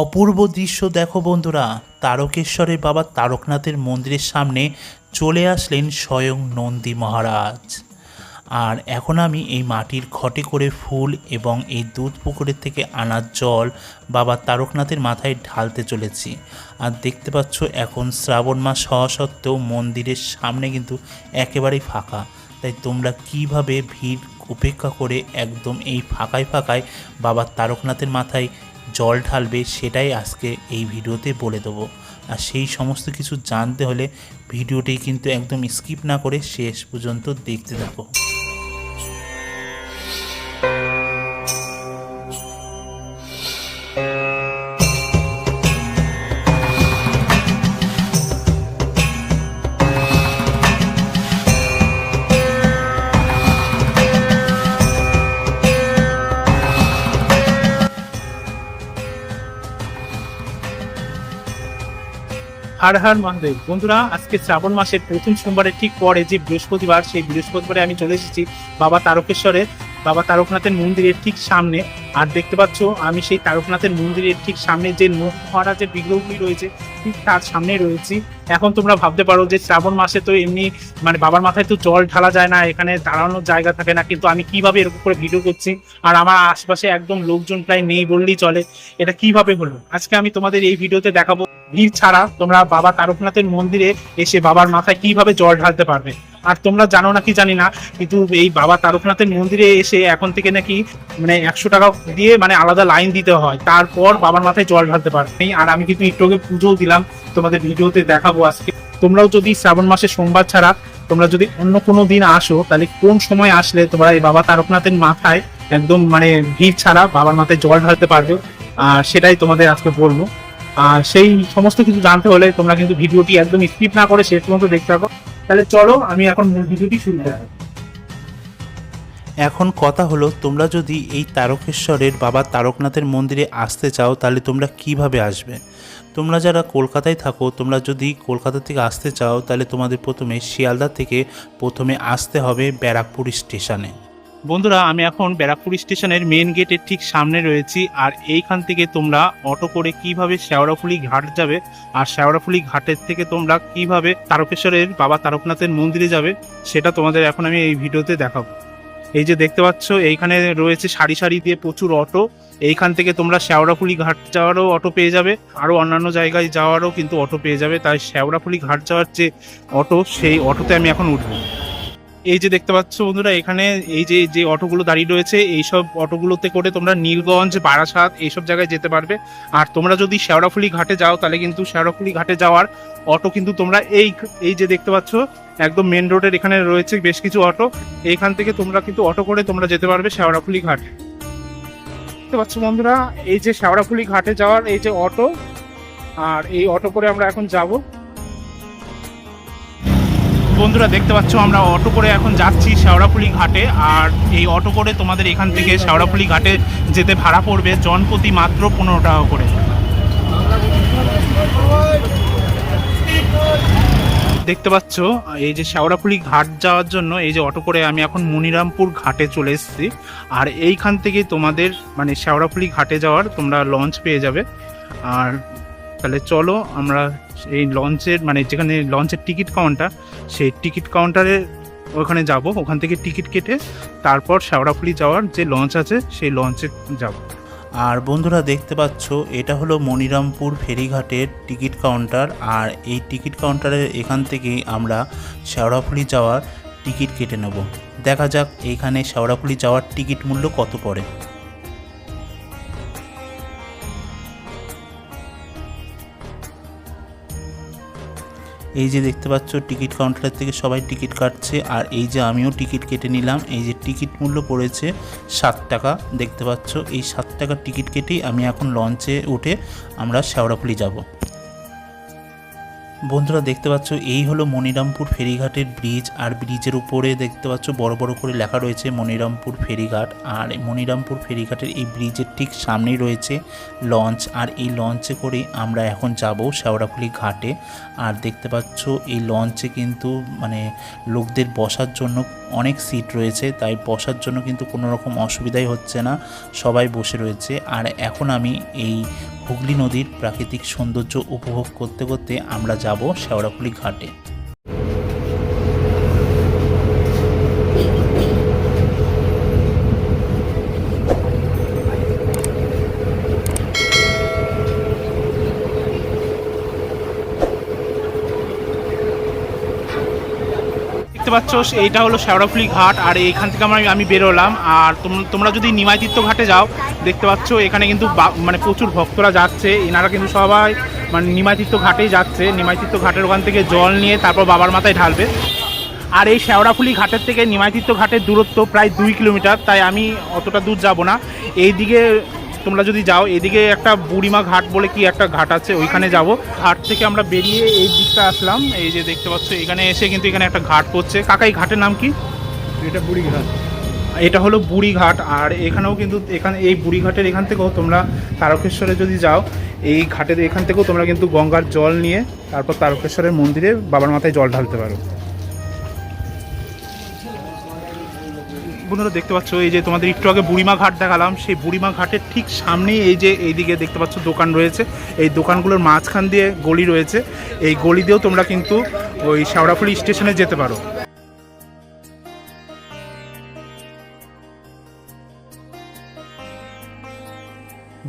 অপূর্ব দৃশ্য দেখো বন্ধুরা, তারকেশ্বরের বাবা তারকনাথের মন্দিরের সামনে চলে আসলেন স্বয়ং নন্দী মহারাজ। আর এখন আমি এই মাটির ঘটে করে ফুল এবং এই দুধ পুকুরের থেকে আনা জল বাবা তারকনাথের মাথায় ঢালতে চলেছি। আর দেখতে পাচ্ছ, এখন শ্রাবণ মাস হওয়া সত্ত্বেও মন্দিরের সামনে কিন্তু একেবারেই ফাঁকা। তাই তোমরা কীভাবে ভিড় উপেক্ষা করে একদম এই ফাঁকায় ফাঁকায় বাবা তারকনাথের মাথায় জল ঢালবে সেটাই আজকে এই ভিডিওতে বলে দেবো। আর সেই সমস্ত কিছু জানতে হলে ভিডিওটি কিন্তু একদম স্কিপ না করে শেষ পর্যন্ত দেখতে থাকো। হার হার মহাদেব বন্ধুরা, আজকে শ্রাবণ মাসের প্রথম সোমবারের ঠিক পরে যে বৃহস্পতিবার, সেই বৃহস্পতিবারে আমি চলে এসেছি বাবা তারকেশ্বরের বাবা তারকনাথের মন্দিরের ঠিক সামনে। আর দেখতে পাচ্ছ, আমি সেই তারকনাথের মন্দিরের ঠিক সামনে যে মহারাজের বিগ্রহগুলি রয়েছে, ঠিক তার সামনে রয়েছি। এখন তোমরা ভাবতে পারো যে শ্রাবণ মাসে তো এমনি মানে বাবার মাথায় তো জল ঢালা যায় না, এখানে দাঁড়ানোর জায়গা থাকে না, কিন্তু আমি কীভাবে এরকম করে ভিডিও করছি? আর আমার আশপাশে একদম লোকজন প্রায় নেই বললেই চলে। এটা কীভাবে হলো? আজকে আমি তোমাদের এই ভিডিওতে দেখাবো। ভিড় ছাড়া তোমরা বাবা তারকনাথের মন্দিরে এসে বাবার মাথায় কীভাবে জল ঢালতে পারবে? আর তোমরা জানো নাকি জানি না, কিন্তু এই বাবা তারকনাথের মন্দিরে এসে এখন থেকে নাকি মানে একশো টাকা দিয়ে মানে আলাদা লাইন দিতে হয়। তারপর বাবার মাথায় জল ঢালতে পারবে আর আমি কিন্তু একটু আগে পুজোও দিলাম, তোমাদের ভিডিওতে দেখাবো আজকে। তোমরাও যদি শ্রাবণ মাসে সোমবার ছাড়া তোমরা যদি অন্য কোনো দিন আসো, তাহলে কোন সময় আসলে তোমরা এই বাবা তারকনাথের মাথায় একদম মানে ভিড় ছাড়া বাবার মাথায় জল ঢালতে পারবে? আর সেটাই তোমাদের আজকে বলব। সেই সমস্ত কিছু জানতে হলে তোমরা কিন্তু ভিডিওটি একদম স্কিপ না করে শেষ পর্যন্ত দেখতে থাকো। তাহলে চলো, আমি এখন ভিডিওটি শুরু করব এখন কথা হলো, তোমরা যদি এই তারকেশ্বরের বাবা তারকনাথের মন্দিরে আসতে চাও, তাহলে তোমরা কীভাবে আসবে? তোমরা যারা কলকাতায় থাকো, তোমরা যদি কলকাতা থেকে আসতে চাও, তাহলে তোমাদের প্রথমে শিয়ালদা থেকে প্রথমে আসতে হবে ব্যারাকপুর স্টেশনে। বন্ধুরা, আমি এখন ব্যারাকপুর স্টেশনের মেন গেটের ঠিক সামনে রয়েছি আর এইখান থেকে তোমরা অটো করে কীভাবে শেওড়াফুলি ঘাট যাবে আর শেওড়াফুলি ঘাটের থেকে তোমরা কীভাবে তারকেশ্বরের বাবা তারকনাথের মন্দিরে যাবে, সেটা তোমাদের এখন আমি এই ভিডিওতে দেখাবো। এই যে দেখতে পাচ্ছ, এইখানে রয়েছে সারি সারি দিয়ে প্রচুর অটো এইখান থেকে তোমরা শেওড়াফুলি ঘাট যাওয়ারও অটো পেয়ে যাবে। আরও অন্যান্য জায়গায় যাওয়ারও কিন্তু অটো পেয়ে যাবে। তাই শেওড়াফুলি ঘাট যাওয়ার যে অটো সেই অটোতে আমি এখন উঠবো। এই যে দেখতে পাচ্ছ বন্ধুরা, এখানে এই যে যে অটোগুলো দাঁড়িয়ে রয়েছে, এইসব অটোগুলোতে করে তোমরা নীলগঞ্জ, বারাসাত এইসব জায়গায় যেতে পারবে। আর তোমরা যদি শেওড়াফুলি ঘাটে যাও, তাহলে কিন্তু শেওড়াফুলি ঘাটে যাওয়ার অটো কিন্তু তোমরা এই এই যে দেখতে পাচ্ছ, একদম মেন রোডের এখানে রয়েছে বেশ কিছু অটো। এইখান থেকে তোমরা কিন্তু অটো করে তোমরা যেতে পারবে শেওড়াফুলি ঘাট। দেখতে পাচ্ছ বন্ধুরা, এই যে শেওড়াফুলি ঘাটে যাওয়ার এই যে অটো, আর এই অটো করে আমরা এখন যাব। বন্ধুরা দেখতে পাচ্ছ, আমরা অটো করে এখন যাচ্ছি শেওড়াফুলি ঘাটে। আর এই অটো করে তোমাদের এখান থেকে শেওড়াফুলি ঘাটে যেতে ভাড়া পড়বে জনপ্রতি মাত্র পনেরো টাকা করে। দেখতে পাচ্ছ, এই যে শেওড়াফুলি ঘাট যাওয়ার জন্য এই যে অটো করে আমি এখন মনিরামপুর ঘাটে চলে এসেছি। আর এইখান থেকে তোমাদের মানে শেওড়াফুলি ঘাটে যাওয়ার তোমরা লঞ্চ পেয়ে যাবে। আর তাহলে চলো আমরা এই লঞ্চের মানে যেখানে লঞ্চের টিকিট কাউন্টার সেই টিকিট কাউন্টারে ওখানে যাব। ওখান থেকে টিকিট কেটে তারপর শেওড়াফুলি যাওয়ার যে লঞ্চ আছে, সেই লঞ্চে যাব। আর বন্ধুরা দেখতে পাচ্ছ, এটা হলো মনিরামপুর ফেরিঘাটের টিকিট কাউন্টার আর এই টিকিট কাউন্টারের এখান থেকেই আমরা শেওড়াফুলি যাওয়ার টিকিট কেটে নেব। দেখা যাক, এইখানে শেওড়াফুলি যাওয়ার টিকিট মূল্য কত পড়ে। এই যে দেখতে পাচ্ছ, টিকিট কাউন্টার থেকে সবাই টিকিট কাটছে, আর এই যে আমিও টিকিট কেটে নিলাম। এই যে টিকিট মূল্য পড়েছে সাত টাকা, দেখতে পাচ্ছ। এই সাত টাকার টিকিট কেটেই আমি এখন লঞ্চে উঠে আমরা শেওড়াফুলি যাব। বন্ধুরা দেখতে পাচ্ছ, এই হলো মনিরামপুর ফেরিঘাটের ব্রিজ আর ব্রিজের উপরে দেখতে পাচ্ছ, বড় বড় করে লেখা রয়েছে মনিরামপুর ফেরিঘাট। আর মনিরামপুর ফেরিঘাটের এই ব্রিজের ঠিক সামনেই রয়েছে লঞ্চ আর এই লঞ্চে করে আমরা এখন যাব শেওড়াফুলি ঘাটে। আর দেখতে পাচ্ছ, এই লঞ্চে কিন্তু মানে লোকদের বসার জন্য অনেক সিট রয়েছে, তাই বসার জন্য কিন্তু কোনো রকম অসুবিধাই হচ্ছে না, সবাই বসে রয়েছে। আর এখন আমি এই হুগলি নদীর প্রাকৃতিক সৌন্দর্য উপভোগ করতে করতে আমরা যাব শেওড়াফুলি ঘাটে। দেখতে পাচ্ছ, এইটা হলো শেওড়াফুলি ঘাট, আর এইখান থেকে আমরা আমি বেরোলাম, আর তোম- তোমরা যদি নিমাইতীর্থ ঘাটে যাও, দেখতে পাচ্ছ এখানে কিন্তু মানে প্রচুর ভক্তরা যাচ্ছে, এনারা কিন্তু সবাই মানে নিমাইতীর্থ ঘাটেই যাচ্ছে। নিমাইতীর্থ ঘাটের ওখান থেকে জল নিয়ে তারপর বাবার মাথায় ঢালবে। আর এই শেওড়াফুলি ঘাটের থেকে নিমাইতীর্থ ঘাটের দূরত্ব প্রায় দুই কিলোমিটার, তাই আমি অতটা দূর যাব না। এইদিকে তোমরা যদি যাও এদিকে একটা বুড়িমা ঘাট বলে কি একটা ঘাট আছে, ওইখানে যাব। ঘাট থেকে আমরা বেরিয়ে এই দিকটা আসলাম। এই যে দেখতে পাচ্ছ, এখানে এসে কিন্তু এখানে একটা ঘাট করছে কাকা, এই ঘাটের নাম কি? এটা বুড়ি ঘাট এটা হলো বুড়িঘাট, আর এখানেও কিন্তু এখানে, এই বুড়িঘাটের এখান থেকেও তোমরা তারকেশ্বরে যদি যাও, এই ঘাটের এখান থেকেও তোমরা কিন্তু গঙ্গার জল নিয়ে, তারপর তারকেশ্বরের মন্দিরে বাবার মাথায় জল ঢালতে পারো। বন্ধুরা, দেখতে পাচ্ছ, এই যে তোমাদের একটু আগে বুড়িমা ঘাট দেখালাম, সেই বুড়িমা ঘাটের ঠিক সামনেই এই যে এইদিকে দেখতে পাচ্ছ দোকান রয়েছে। এই দোকানগুলোর মাঝখান দিয়ে গলি রয়েছে। এই গলি দিয়েও তোমরা কিন্তু ওই শেওড়াফুলি স্টেশনে যেতে পারো।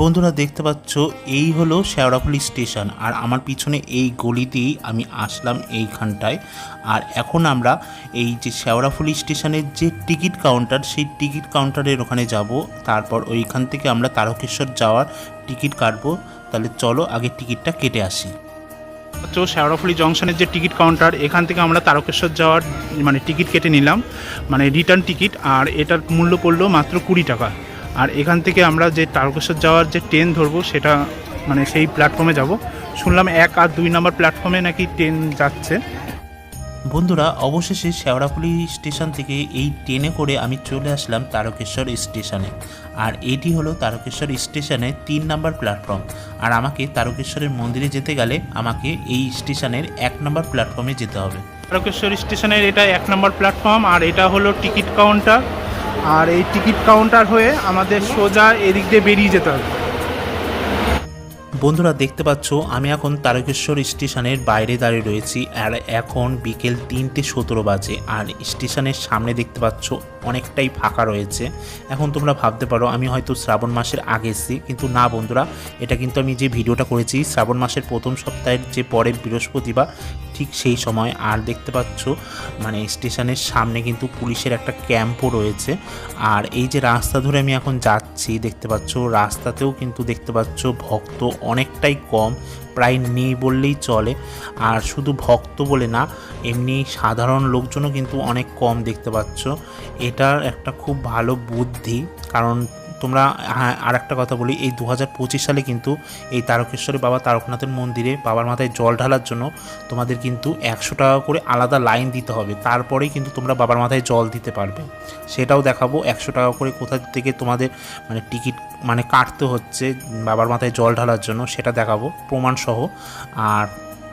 বন্ধুরা দেখতে পাচ্ছ, এই হলো শেওড়াফুলি স্টেশন। আর আমার পিছনে এই গলিতেই আমি আসলাম এইখানটায়। আর এখন আমরা এই যে শেওড়াফুলি স্টেশনের যে টিকিট কাউন্টার, সেই টিকিট কাউন্টারের ওখানে যাব। তারপর ওইখান থেকে আমরা তারকেশ্বর যাওয়ার টিকিট কাটবো। তাহলে চলো আগে টিকিটটা কেটে আসি। হচ্ছে শেওড়াফুলি জংশনের যে টিকিট কাউন্টার, এখান থেকে আমরা তারকেশ্বর যাওয়ার মানে টিকিট কেটে নিলাম। মানে রিটার্ন টিকিট, আর এটার মূল্য পড়ল মাত্র কুড়ি টাকা। আর এখান থেকে আমরা যে তারকেশ্বর যাওয়ার যে ট্রেন ধরবো সেটা মানে সেই প্ল্যাটফর্মে যাব। শুনলাম এক আর দুই নম্বর প্ল্যাটফর্মে নাকি ট্রেন যাচ্ছে। বন্ধুরা অবশেষে শেওড়াফুলি স্টেশন থেকে এই ট্রেনে করে আমি চলে আসলাম তারকেশ্বর স্টেশনে। আর এটি হলো তারকেশ্বর স্টেশনে তিন নম্বর প্ল্যাটফর্ম আর আমাকে তারকেশ্বরের মন্দিরে যেতে গেলে আমাকে এই স্টেশনের এক নম্বর প্ল্যাটফর্মে যেতে হবে। তারকেশ্বর স্টেশনের এটা এক নম্বর প্ল্যাটফর্ম আর এটা হলো টিকিট কাউন্টার আর এই টিকিট কাউন্টার হয়ে আমাদের সোজা এদিক দিয়ে বেরিয়ে যেতে হবে। বন্ধুরা, দেখতে পাচ্ছ, আমি এখন তারকেশ্বর স্টেশনের বাইরে দাঁড়িয়ে রয়েছি, আর এখন বিকেল তিনটে সতেরো বাজে, আর স্টেশনের সামনে দেখতে পাচ্ছ অনেকটাই ফাঁকা রয়েছে। এখন তোমরা ভাবতে পারো, আমি হয়তো শ্রাবণ মাসের আগে এসেছি, কিন্তু না বন্ধুরা, এটা কিন্তু আমি যে ভিডিওটা করেছি, শ্রাবণ মাসের প্রথম সপ্তাহের যে পরের বৃহস্পতিবার, ঠিক সেই সময়। আর দেখতে পাচ্ছ মানে স্টেশনের সামনে কিন্তু পুলিশের একটা ক্যাম্পও রয়েছে। আর এই যে রাস্তা ধরে আমি এখন যাচ্ছি, দেখতে পাচ্ছ, রাস্তাতেও কিন্তু দেখতে পাচ্ছ, ভক্ত অনেকটাই কম। প্রায় নেই বললেই চলে। আর শুধু ভক্ত বলে না, এমনি সাধারণ লোকজনও কিন্তু অনেক কম দেখতে পাচ্ছ। এটার একটা খুব ভালো বুদ্ধি, কারণ তোমরা হ্যাঁ আর একটা কথা বলি, এই দু হাজার পঁচিশ সালে কিন্তু এই তারকেশ্বরী বাবা তারকনাথের মন্দিরে বাবার মাথায় জল ঢালার জন্য তোমাদের কিন্তু একশো টাকা করে আলাদা লাইন দিতে হবে। তারপরেই কিন্তু তোমরা বাবার মাথায় জল দিতে পারবে। সেটাও দেখাবো, একশো টাকা করে কোথা থেকে তোমাদের মানে টিকিট মানে কাটতে হচ্ছে বাবার মাথায় জল ঢালার জন্য, সেটা দেখাবো, প্রমাণসহ। আর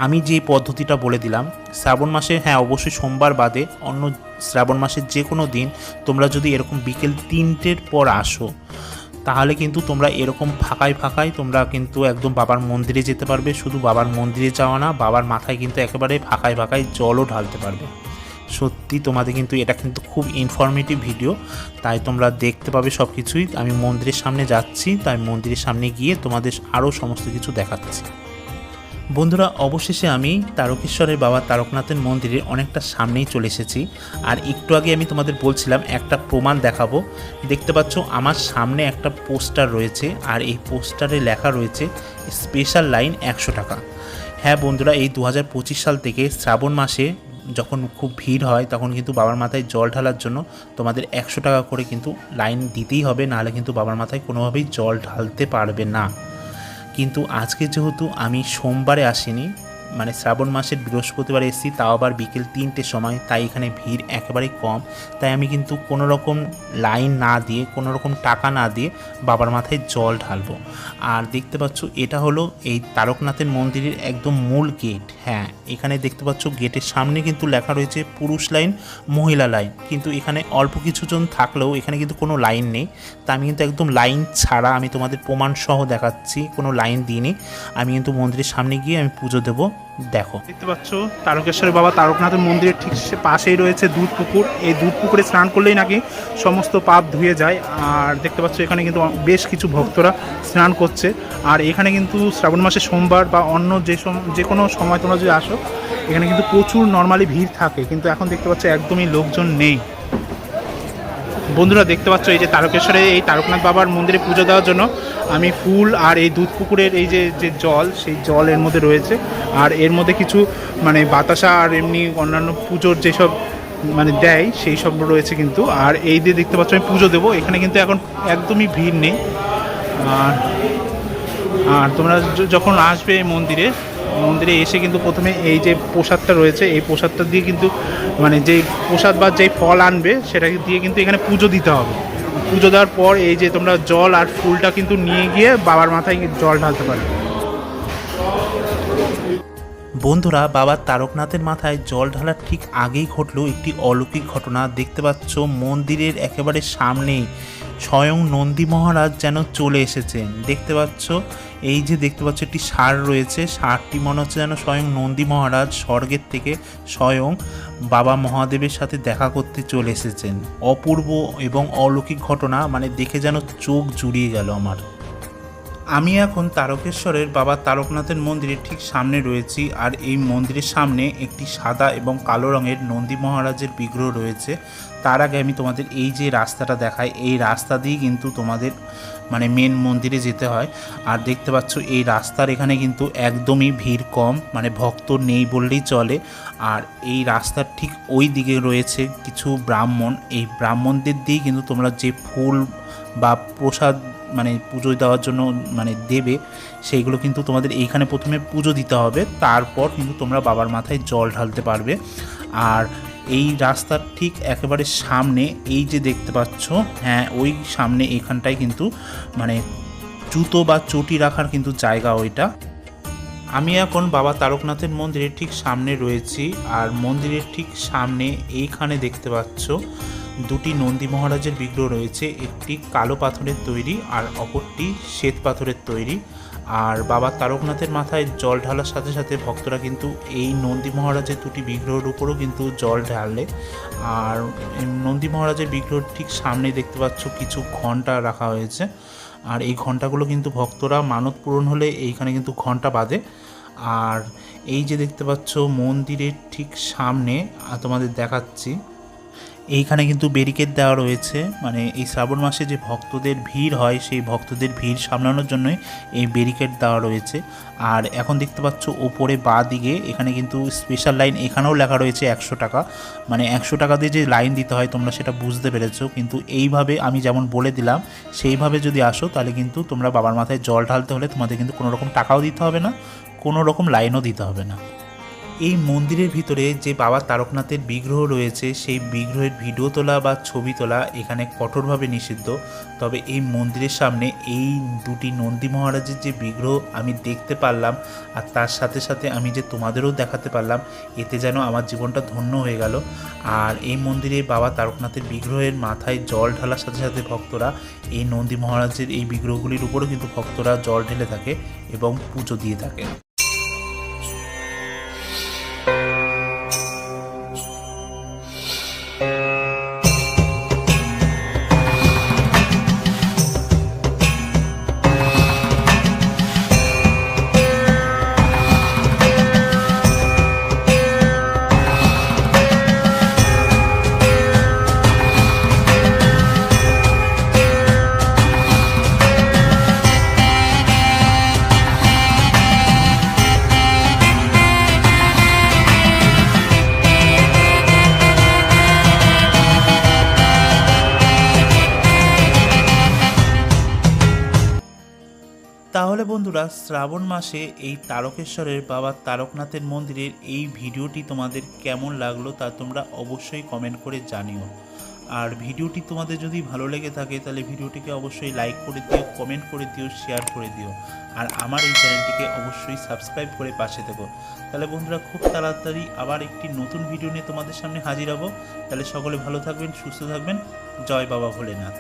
আমি যে পদ্ধতিটা বলে দিলাম, শ্রাবণ মাসে হ্যাঁ অবশ্যই সোমবার বাদে অন্য শ্রাবণ মাসের যে কোনো দিন তোমরা যদি এরকম বিকেল তিনটের পর আসো, তাহলে কিন্তু তোমরা এরকম ফাঁকায় ফাঁকায় তোমরা কিন্তু একদম বাবার মন্দিরে যেতে পারবে। শুধু বাবার মন্দিরে যাওয়া না, বাবার মাথায় কিন্তু একেবারে ফাঁকায় ফাঁকায় জলও ঢালতে পারবে। সত্যি তোমাদের কিন্তু এটা কিন্তু খুব ইনফরমেটিভ ভিডিও তাই তোমরা দেখতে পাবে সব কিছুই আমি মন্দিরের সামনে যাচ্ছি, তাই মন্দিরের সামনে গিয়ে তোমাদের আরও সমস্ত কিছু দেখাচ্ছি। বন্ধুরা, অবশেষে আমি তারকেশ্বরের বাবা তারকনাথের মন্দিরের অনেকটা সামনেই চলে এসেছি। আর একটু আগে আমি তোমাদের বলছিলাম, একটা প্রমাণ দেখাবো। দেখতে পাচ্ছ, আমার সামনে একটা পোস্টার রয়েছে, আর এই পোস্টারে লেখা রয়েছে, স্পেশাল লাইন একশো টাকা। হ্যাঁ বন্ধুরা, এই দু হাজার পঁচিশ সাল থেকে শ্রাবণ মাসে যখন খুব ভিড় হয়, তখন কিন্তু বাবার মাথায় জল ঢালার জন্য তোমাদের একশো টাকা করে কিন্তু লাইন দিতেই হবে, নাহলে কিন্তু বাবার মাথায় কোনোভাবেই জল ঢালতে পারবে না। কিন্তু আজকে যেহেতু আমি সোমবারে আসিনি মানে শ্রাবণ মাসের বৃহস্পতিবার এসেছি, তাও আবার বিকেল তিনটের সময়, তাই এখানে ভিড় একেবারেই কম। তাই আমি কিন্তু কোনো রকম লাইন না দিয়ে, কোনো রকম টাকা না দিয়ে বাবার মাথায় জল ঢালবো। আর দেখতে পাচ্ছ, এটা হলো এই তারকনাথের মন্দিরের একদম মূল গেট হ্যাঁ এখানে দেখতে পাচ্ছ গেটের সামনে কিন্তু লেখা রয়েছে পুরুষ লাইন, মহিলা লাইন। কিন্তু এখানে অল্প কিছুজন থাকলেও এখানে কিন্তু কোনো লাইন নেই। তা আমি কিন্তু একদম লাইন ছাড়া আমি তোমাদের প্রমাণসহ দেখাচ্ছি, কোনো লাইন দিইনি। আমি কিন্তু মন্দিরের সামনে গিয়ে আমি পুজো দেবো। দেখো। দেখতে পাচ্ছ, তারকেশ্বরের বাবা তারকনাথের মন্দিরের ঠিক পাশেই রয়েছে দুধ পুকুর। এই দুধ পুকুরে স্নান করলেই নাকি সমস্ত পাপ ধুয়ে যায়। আর দেখতে পাচ্ছ, এখানে কিন্তু বেশ কিছু ভক্তরা স্নান করছে। আর এখানে কিন্তু শ্রাবণ মাসে সোমবার বা অন্য যে যে কোনো সময় তোমরা যদি আসো, এখানে কিন্তু প্রচুর নর্মালি ভিড় থাকে। কিন্তু এখন দেখতে পাচ্ছ, একদমই লোকজন নেই। বন্ধুরা দেখতে পাচ্ছ এই যে তারকেশ্বরে এই তারকনাথ বাবার মন্দিরে পুজো দেওয়ার জন্য আমি ফুল আর এই দুধ পুকুরের এই যে যে জল, সেই জল এর মধ্যে রয়েছে। আর এর মধ্যে কিছু মানে বাতাসা আর এমনি অন্যান্য পুজোর যেসব মানে দেয়, সেই সব রয়েছে কিন্তু। আর এই দিয়ে দেখতে পাচ্ছ আমি পুজো দেবো। এখানে কিন্তু এখন একদমই ভিড় নেই। আর আর তোমরা যখন আসবে এই মন্দিরে মন্দিরে এসে কিন্তু প্রথমে এই যে প্রসাদটা রয়েছে, এই প্রসাদটা দিয়ে কিন্তু মানে যে প্রসাদ বা যেই ফল আনবে সেটা দিয়ে কিন্তু এখানে পুজো দিতে হবে। পুজো দেওয়ার পর এই যে তোমরা জল আর ফুলটা কিন্তু নিয়ে গিয়ে বাবার মাথায় জল ঢালতে পারবে। বন্ধুরা, বাবা তারকনাথের মাথায় জল ঢালার ঠিক আগেই ঘটলো একটি অলৌকিক ঘটনা। দেখতে পাচ্ছ, মন্দিরের একেবারে সামনেই স্বয়ং নন্দী মহারাজ যেন চলে এসেছেন। দেখতে পাচ্ছ, এই যে দেখতে পাচ্ছ, একটি সার রয়েছে। সারটি মনে হচ্ছে যেন স্বয়ং নন্দী মহারাজ স্বর্গের থেকে স্বয়ং বাবা মহাদেবের সাথে দেখা করতে চলে এসেছেন। অপূর্ব এবং অলৌকিক ঘটনা মানে দেখে যেন চোখ জুড়িয়ে গেল আমার। আমি এখন তারকেশ্বরের বাবা তারকনাথের মন্দিরের ঠিক সামনে রয়েছি, আর এই মন্দিরের সামনে একটি সাদা এবং কালো রঙের নন্দী মহারাজের বিগ্রহ রয়েছে। তার আগে আমি তোমাদের এই যে রাস্তাটা দেখাই, এই রাস্তা দিয়ে কিন্তু তোমাদের মানে মেন মন্দিরে যেতে হয়। আর দেখতে পাচ্ছ, এই রাস্তার এখানে কিন্তু একদমই ভিড় কম মানে ভক্ত নেই বললেই চলে। আর এই রাস্তার ঠিক ওই দিকে রয়েছে কিছু ব্রাহ্মণ। এই ব্রাহ্মণদের দিয়ে কিন্তু তোমরা যে ফুল বা প্রসাদ মানে পুজো দেওয়ার জন্য মানে দেবে, সেইগুলো কিন্তু তোমাদের এইখানে প্রথমে পুজো দিতে হবে। তারপর কিন্তু তোমরা বাবার মাথায় জল ঢালতে পারবে। আর এই রাস্তার ঠিক একেবারে সামনে এই যে দেখতে পাচ্ছ হ্যাঁ ওই সামনে এখানটায় কিন্তু মানে জুতো বা চটি রাখার কিন্তু জায়গা ওইটা। আমি এখন বাবা তারকনাথের মন্দিরের ঠিক সামনে রয়েছি আর মন্দিরের ঠিক সামনে এইখানে দেখতে পাচ্ছ দুটি নন্দী মহারাজের বিগ্রহ রয়েছে। একটি কালো পাথরের তৈরি আর অপরটি শ্বেত পাথরের তৈরি। আর বাবা তারকনাথের মাথায় জল ঢালার সাথে সাথে ভক্তরা কিন্তু এই নন্দী মহারাজের দুটি বিগ্রহের উপরও কিন্তু জল ঢালে আর নন্দী মহারাজের বিগ্রহ ঠিক সামনে দেখতে পাচ্ছ কিছু ঘণ্টা রাখা হয়েছে। আর এই ঘন্টাগুলো কিন্তু ভক্তরা মানত পূরণ হলে এইখানে কিন্তু ঘণ্টা বাঁধে। আর এই যে দেখতে পাচ্ছ মন্দিরের ঠিক সামনে তোমাদের দেখাচ্ছি। এইখানে কিন্তু ব্যারিকেড দেওয়া রয়েছে। মানে এই শ্রাবণ মাসে যে ভক্তদের ভিড় হয়, সেই ভক্তদের ভিড় সামলানোর জন্যই এই ব্যারিকেড দেওয়া রয়েছে। আর এখন দেখতে পাচ্ছ ওপরে বা দিকে এখানে কিন্তু স্পেশাল লাইন এখানেও লেখা রয়েছে একশো টাকা। মানে একশো টাকা দিয়ে যে লাইন দিতে হয়, তোমরা সেটা বুঝতে পেরেছ। কিন্তু এইভাবে আমি যেমন বলে দিলাম, সেইভাবে যদি আসো, তাহলে কিন্তু তোমরা বাবার মাথায় জল ঢালতে হলে তোমাদের কিন্তু কোনো রকম টাকাও দিতে হবে না কোনো রকম লাইনও দিতে হবে না। এই মন্দিরের ভিতরে যে বাবা তারকনাথের বিগ্রহ রয়েছে, সেই বিগ্রহের ভিডিও তোলা বা ছবি তোলা এখানে কঠোরভাবে নিষিদ্ধ। তবে এই মন্দিরের সামনে এই দুটি নন্দী মহারাজের যে বিগ্রহ আমি দেখতে পারলাম আর তার সাথে সাথে আমি যে তোমাদেরও দেখাতে পারলাম, এতে যেন আমার জীবনটা ধন্য হয়ে গেল। আর এই মন্দিরে বাবা তারকনাথের বিগ্রহের মাথায় জল ঢালার সাথে সাথে ভক্তরা এই নন্দী মহারাজের এই বিগ্রহগুলির উপরও কিন্তু ভক্তরা জল ঢেলে থাকে এবং পুজো দিয়ে থাকে। তাহলে বন্ধুরা, শ্রাবণ মাসে এই তারকেশ্বরের বাবা তারকনাথের মন্দিরের এই ভিডিওটি তোমাদের কেমন লাগল তা তোমরা অবশ্যই কমেন্ট করে জানিও। আর ভিডিওটি তোমাদের যদি ভালো লেগে থাকে, তাহলে ভিডিওটিকে অবশ্যই লাইক করে দিও কমেন্ট করে দিও শেয়ার করে দিও। আর আমার এই চ্যানেলটিকে অবশ্যই সাবস্ক্রাইব করে পাশে থেকো। তাহলে বন্ধুরা, খুব তাড়াতাড়ি আবার একটি নতুন ভিডিও নিয়ে তোমাদের সামনে হাজির হব। তাহলে সকলে ভালো থাকবেন, সুস্থ থাকবেন। জয় বাবা ভোলেনাথ।